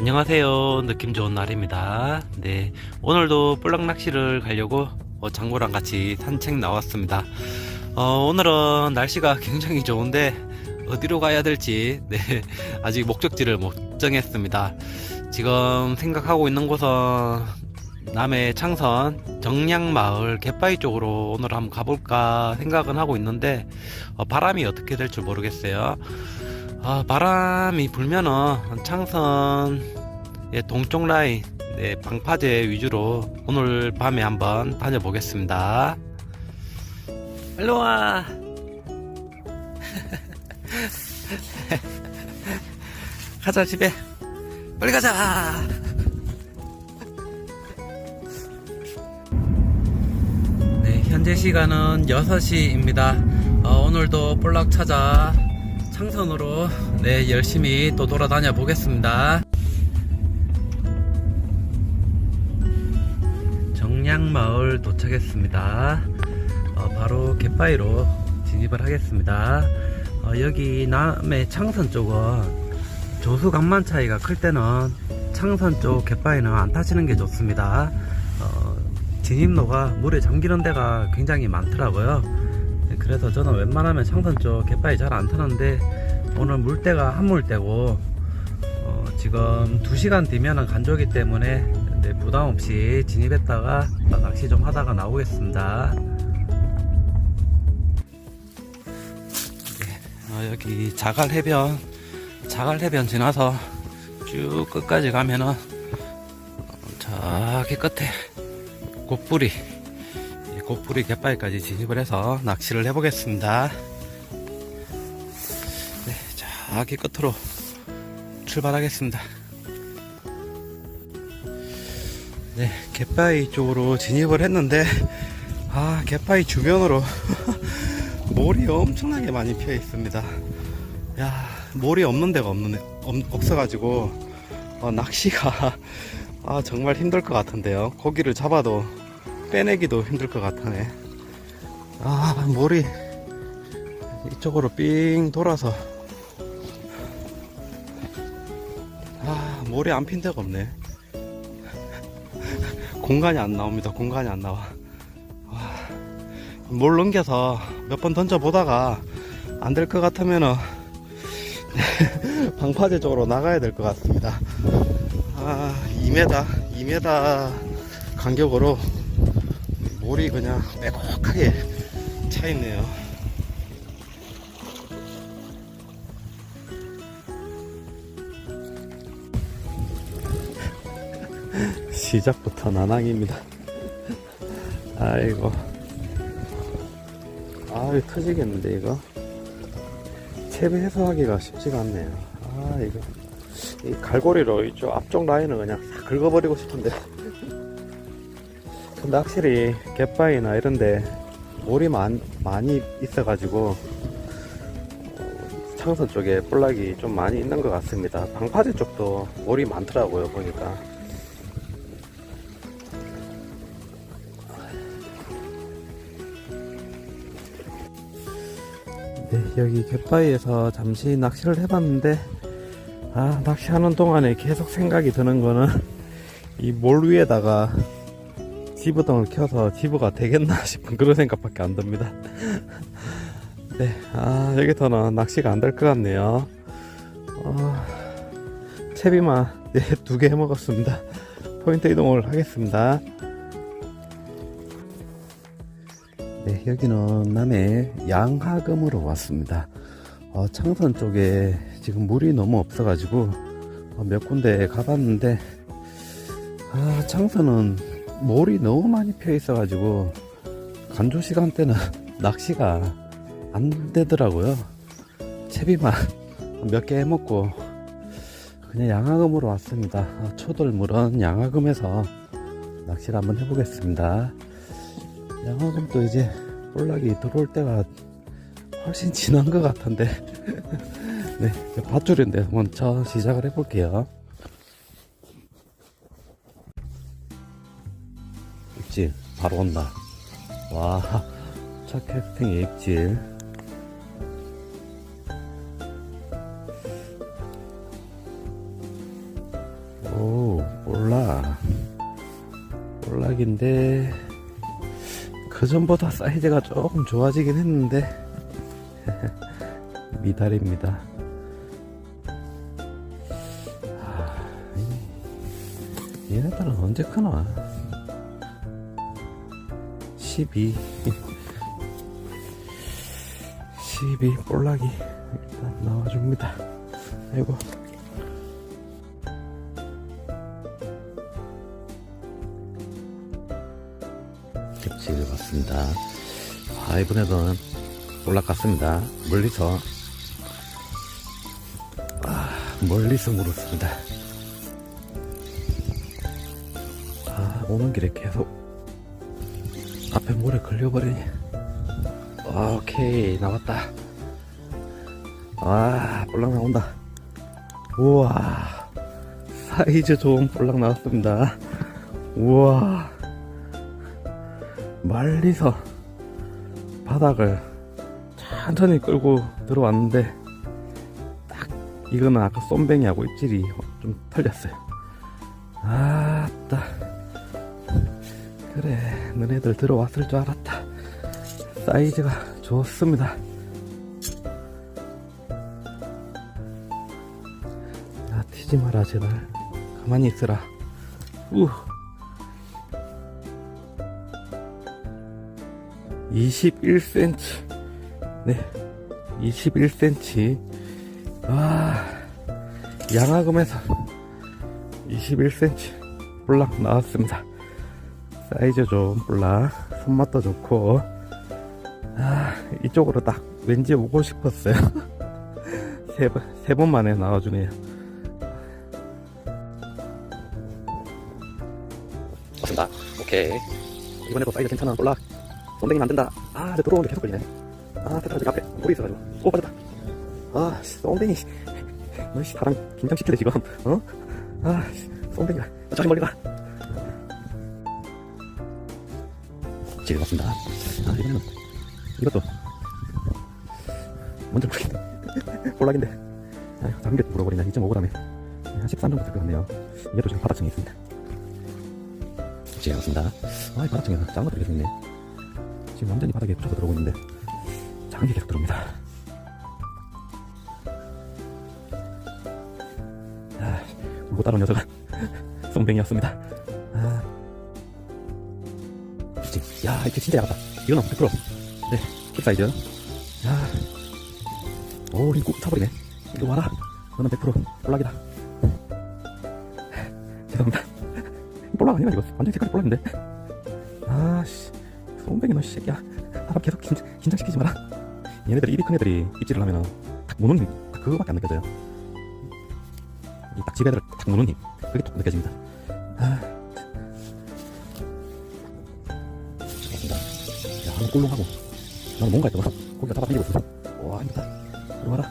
안녕하세요. 느낌 좋은 날입니다. 네. 오늘도 뿔락 낚시를 가려고 어, 장모랑 같이 산책 나왔습니다. 어, 오늘은 날씨가 굉장히 좋은데 어디로 가야 될지 네, 아직 목적지를 못 정했습니다. 지금 생각하고 있는 곳은 남해 창선 정량마을 갯바위 쪽으로 오늘 한번 가볼까 생각은 하고 있는데 어, 바람이 어떻게 될줄 모르겠어요. 아, 바람이 불면은 창선 예, 동쪽 라인 네, 방파제 위주로 오늘 밤에 한번 다녀보겠습니다. 일로 와. 가자 집에 빨리 가자. 네, 현재 시간은 6시입니다. 오늘도 볼락 찾아 창선으로 네, 열심히 또 돌아다녀 보겠습니다. 정량마을 도착했습니다. 어, 바로 갯바위로 진입을 하겠습니다. 어, 여기 남해 창선 쪽은 조수 강만 차이가 클 때는 창선 쪽 갯바위는 안 타시는 게 좋습니다. 어, 진입로가 물에 잠기는 데가 굉장히 많더라고요. 네, 그래서 저는 웬만하면 창선 쪽 갯바위 잘 안 타는데 오늘 물때가 한물때고 어, 지금 2시간 뒤면은 간조기 때문에 네, 부담 없이 진입했다가 낚시 좀 하다가 나오겠습니다. 네, 어, 여기 자갈 해변, 자갈 해변 지나서 쭉 끝까지 가면은 어, 저기 끝에 곱부리, 이 곱부리 갯바위까지 진입을 해서 낚시를 해보겠습니다. 네, 저기 끝으로 출발하겠습니다. 네, 갯바위 쪽으로 진입을 했는데, 아, 갯바위 주변으로 몰이 엄청나게 많이 피어 있습니다. 야, 몰이 없는 데가 없는, 없, 없어가지고, 어, 낚시가, 아, 정말 힘들 것 같은데요. 고기를 잡아도 빼내기도 힘들 것 같으네. 아, 몰이 이쪽으로 삥 돌아서, 아, 몰이 안핀 데가 없네. 공간이 안 나옵니다. 공간이 안 나와. 와, 뭘 넘겨서 몇 번 던져보다가 안 될 것 같으면은 방파제 쪽으로 나가야 될 것 같습니다. 아, 2m, 2m 간격으로 몰이 그냥 빼곡하게 차 있네요. 시작부터 난항입니다. 아이고. 아, 터지겠는데, 이거? 채비 해소하기가 쉽지가 않네요. 아, 이거. 이 갈고리로 이쪽 앞쪽 라인을 그냥 싹 긁어버리고 싶은데. 근데 확실히 갯바위나 이런데 몰이 많, 많이 있어가지고 창선 쪽에 볼락이 좀 많이 있는 것 같습니다. 방파제 쪽도 몰이 많더라고요, 보니까. 네, 여기 갯바위에서 잠시 낚시를 해봤는데, 아, 낚시하는 동안에 계속 생각이 드는 거는, 이 몰 위에다가 지브등을 켜서 지브가 되겠나 싶은 그런 생각밖에 안 듭니다. 네, 아, 여기서는 낚시가 안 될 것 같네요. 어, 채비만, 네, 두개 해먹었습니다. 포인트 이동을 하겠습니다. 네, 여기는 남해 양하금으로 왔습니다. 어, 창선 쪽에 지금 물이 너무 없어가지고 어, 몇 군데 가봤는데 아, 창선은 몰이 너무 많이 피어 있어 가지고 간조 시간대는 낚시가 안 되더라고요. 채비만 몇 개 해먹고 그냥 양하금으로 왔습니다. 아, 초돌물은 양하금에서 낚시를 한번 해보겠습니다. 양화금도 이제 볼락이 들어올 때가 훨씬 지난 것 같은데 네 밧줄인데 먼저 시작을 해볼게요 입질 바로 온다 와첫 캐스팅의 입질 오, 볼락. 볼락인데, 그 전보다 사이즈가 조금 좋아지긴 했는데, 미달입니다. 아, 이- 얘네들은 언제 크나? 12. 12 볼락이 일단 나와줍니다. 아이고. 객지를 봤습니다. 아, 이번에는 올라갔습니다. 멀리서, 아, 멀리서 물었습니다. 아, 오는 길에 계속 앞에 모래 걸려버리니. 아, 오케이, 나왔다. 아, 볼락 나온다. 우와, 사이즈 좋은 볼락 나왔습니다. 우와. 멀리서 바닥을 천천히 끌고 들어왔는데 딱 이거는 아까 쏨뱅이하고 입질이 좀 틀렸어요 아따 그래 너네들 들어왔을 줄 알았다 사이즈가 좋습니다 아 튀지 마라 제발 가만히 있으라 우 21cm. 네, 21cm. 아, 양화금에서 21cm 볼락 나왔습니다. 사이즈 좋은 볼락, 손맛도 좋고, 아, 이쪽으로 딱 왠지 오고 싶었어요. 세 번, 세 번 만에 나와주네요. 맞습니다. 오케이. 이번에도 사이즈 괜찮아, 볼락. 쏨뱅이 만든다. 아, 저 들어오는데 계속 걸리네. 아, 됐다, 저기 앞에 물이 있어가지고. 오, 빠졌다. 아, 씨, 쏨뱅이. 너, 씨, 사람 긴장시키네, 지금. 어? 아, 씨, 쏨뱅이가. 저기 멀리 가. 즐겁습니다. 아, 이번에는 이것도 먼저 모르겠네. 볼락인데. 다른 게 물어버리냐. 2.5g에. 한 13 정도 될 것 같네요. 얘도 지금 바닥층에 있습니다. 즐겁습니다. 아, 이 바닥층에 작은 것들이 계속 있네. 지금 완전히 바닥에 붙여서 들어오고 있는데 작은 게 계속 들어옵니다. 아, 못 따라온 녀석은 송뱅이였습니다. 야, 이게 진짜 야하다. 이거는 100%. 네, 킥 사이즈. 야, 오, 이거 꾹 차버리네. 이거 와라. 너는 100% 볼락이다. 죄송합니다. 볼락 아니야, 이거. 완전 색깔이 볼락인데. 아, 씨. 쏨뱅이 너 새끼야 사람 계속 긴장, 긴장시키지 마라 얘네들이 입이 큰 애들이 입질을 하면은 탁 무는 힘 딱 그거밖에 안 느껴져요 이 딱 집애들을 탁 무는 힘 그게 딱 느껴집니다 아 야 한번 꿀렁하고 나는 뭔가 했더만 고기가 잡아 당기고 있어 와 힘들다 들어와라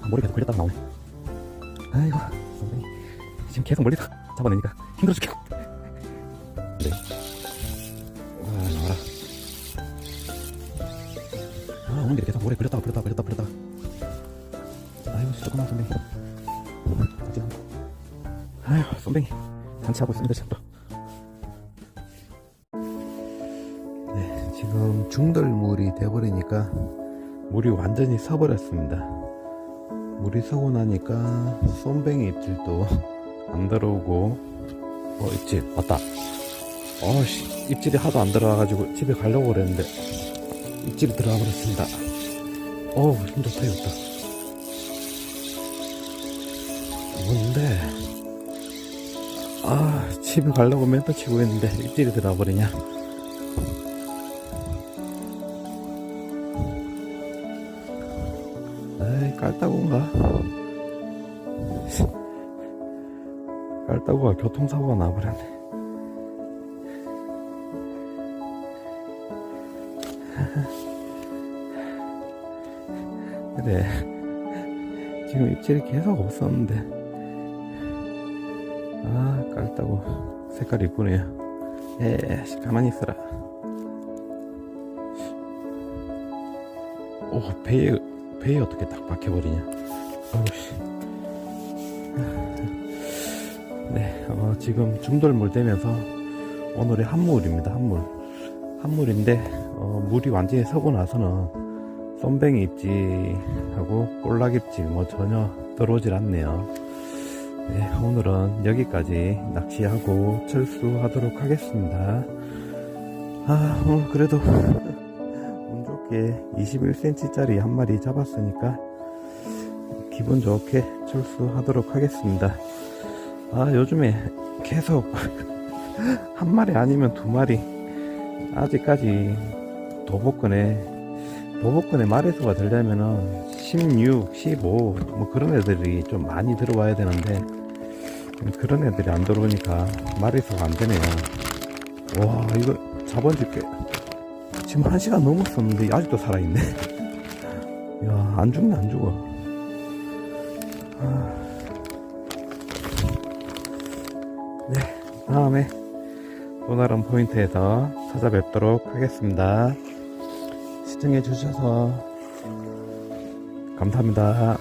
아, 머리 계속 걸렸다가 나오네 아이고 쏨뱅이 지금 계속 멀리서 잡아내니까 힘들어 죽겠고 네. 아, 나와라. 아, 오는 길에 계속 모래 걸렸다가 걸렸다가 걸렸다가 걸렸다가. 아이고. 하지 않고. 아이고, 선뱅이. 잔치하고 있습니다, 지금 또. 지금 중돌물이 돼버리니까 물이 완전히 서버렸습니다. 물이 서고 나니까 쏨뱅이 입질도 안 들어오고, 어, 입질, 왔다. 어씨 입질이 하도 안 들어와가지고 집에 가려고 그랬는데 입질이 들어와 버렸습니다 어우 힘 좋다 이거 좋다 뭔데 아 집에 가려고 멘트 치고 있는데 입질이 들어와 버리냐 깔따구인가? 깔따구가 교통사고가 나버렸네. 그래. 지금 입질이 계속 없었는데. 아 깔다고. 색깔 이쁘네요. 에 가만히 있어라. 오 배에 배에 어떻게 딱 박혀버리냐 네, 어, 지금 중돌물 되면서 오늘의 한물입니다. 한물. 한물인데 어, 물이 완전히 서고 나서는 쏨뱅이 입질하고 볼락 입질 뭐 전혀 들어오질 않네요. 네, 오늘은 여기까지 낚시하고 철수하도록 하겠습니다. 아, 오늘 그래도 운 좋게 21cm짜리 한 마리 잡았으니까 기분 좋게 철수하도록 하겠습니다. 아, 요즘에 계속 한 마리 아니면 두 마리 아직까지 도복권에 도복권에 마리수가 되려면은 16, 15 뭐 그런 애들이 좀 많이 들어와야 되는데 그런 애들이 안 들어오니까 마리수가 안 되네요. 와 이거 잡아줄게. 지금 한 시간 넘었었는데 아직도 살아있네. 야 안 죽네 안 죽어. 아. 네 다음에 또 다른 포인트에서 찾아뵙도록 하겠습니다. 시청해 주셔서 감사합니다.